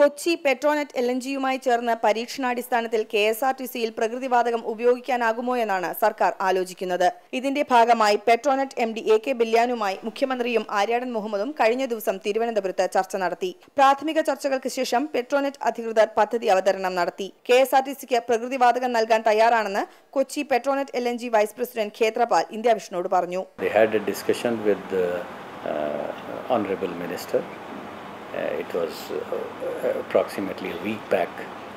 Kochi Petronet L N ജിയുമായി ചേർന്ന് പരീക്ഷണാടിസ്ഥാനത്തിൽ കെ എസ് ആർ ടി സിയിൽ പ്രകൃതിവാതകം ഉപയോഗിക്കാനാകുമോ എന്നാണ് സർക്കാർ ആലോചിക്കുന്നത്. ഇതിന്റെ ഭാഗമായി Petronet M D A K ബില്യാനുമായി മുഖ്യമന്ത്രിയും ആര്യാടൻ മുഹമ്മദും കഴിഞ്ഞ ദിവസം തിരുവനന്തപുരത്ത് ചർച്ച നടത്തി. പ്രാഥമിക ചർച്ചകൾക്ക് ശേഷം പെട്രോനെറ്റ് അധികൃതർ പദ്ധതി അവതരണം നടത്തി. കെ എസ് ആർ ടി സിക്ക് പ്രകൃതിവാതകം നൽകാൻ തയ്യാറാണെന്ന് Kochi Petronet L N G vice president Khetrapal India പറഞ്ഞു. They had a discussion with uh, Honorable Minister. Uh, it was uh, approximately a week back,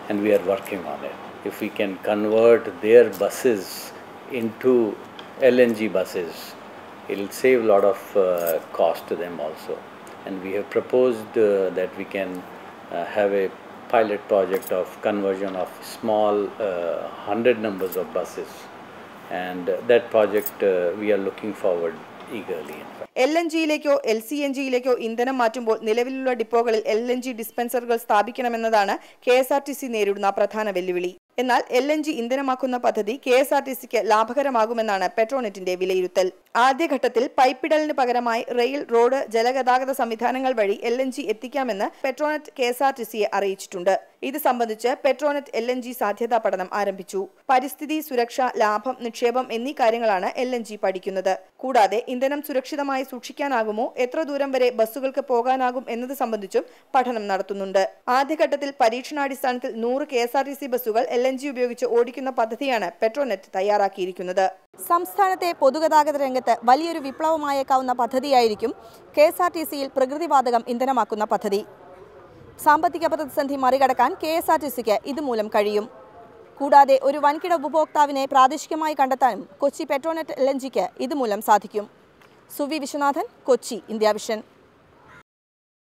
and we are working on it. If we can convert their buses into LNG buses, it'll save a lot of uh, cost to them also. And we have proposed uh, that we can uh, have a pilot project of conversion of small uh, 100 numbers of buses and uh, that project uh, we are looking forward L N ജിയിലേക്കോ L C N ജിയിലേക്കോ ഇന്ധനം മാറ്റുമ്പോൾ നിലവിലുള്ള ഡിപ്പോകളിൽ L N G ഡിസ്പെൻസറുകൾ സ്ഥാപിക്കണമെന്നതാണ് K S R T C നേരിടുന്ന പ്രധാന വെല്ലുവിളി. എന്നാൽ എൽ എൻ ജി ഇന്ധനമാക്കുന്ന പദ്ധതി കെ എസ് ആർ ടി സിക്ക് ലാഭകരമാകുമെന്നാണ് പെട്രോനെറ്റിന്റെ വിലയിരുത്തൽ. ആദ്യഘട്ടത്തിൽ പൈപ്പിടലിന് പകരമായി റെയിൽ റോഡ് ജലഗതാഗത സംവിധാനങ്ങൾ വഴി L N G എത്തിക്കാമെന്ന് Petronet K S R T സിയെ അറിയിച്ചിട്ടുണ്ട്. ഇത് സംബന്ധിച്ച് പെട്രോനെറ്റ് എൽ എൻ ജി സാധ്യതാ പഠനം ആരംഭിച്ചു. പരിസ്ഥിതി സുരക്ഷ ലാഭം നിക്ഷേപം എന്നീ കാര്യങ്ങളാണ് എൽ എൻ ജി പഠിക്കുന്നത്. കൂടാതെ ഇന്ധനം സുരക്ഷിതമായി സൂക്ഷിക്കാനാകുമോ എത്ര ദൂരം വരെ ബസ്സുകൾക്ക് പോകാനാകും എന്നത് സംബന്ധിച്ചും പഠനം നടത്തുന്നുണ്ട്. ആദ്യഘട്ടത്തിൽ പരീക്ഷണാടിസ്ഥാനത്തിൽ നൂറ് K S R T C ബസ്സുകൾ എൽ ജി ഉപയോഗിച്ച് ഓടിക്കുന്ന പദ്ധതിയാണ് പെട്രോനെറ്റ് തയ്യാറാക്കിയിരിക്കുന്നത്. സംസ്ഥാനത്തെ പൊതുഗതാഗത രംഗത്ത് വലിയൊരു വിപ്ലവമായേക്കാവുന്ന പദ്ധതിയായിരിക്കും കെ എസ് ആർ ടി സിയിൽ പ്രകൃതിവാതകം ഇന്ധനമാക്കുന്ന പദ്ധതി. സാമ്പത്തിക പ്രതിസന്ധി മറികടക്കാൻ കെ എസ് ആർ ടി സിക്ക് ഇതുമൂലം കഴിയും. കൂടാതെ ഒരു വൻകിട ഉപഭോക്താവിനെ പ്രാദേശികമായി കണ്ടെത്താനും കൊച്ചി പെട്രോനെറ്റ് എൽ എൻ ജിക്ക് ഇതുമൂലം സാധിക്കും. Suvi Viswanathan Kochi India Vision.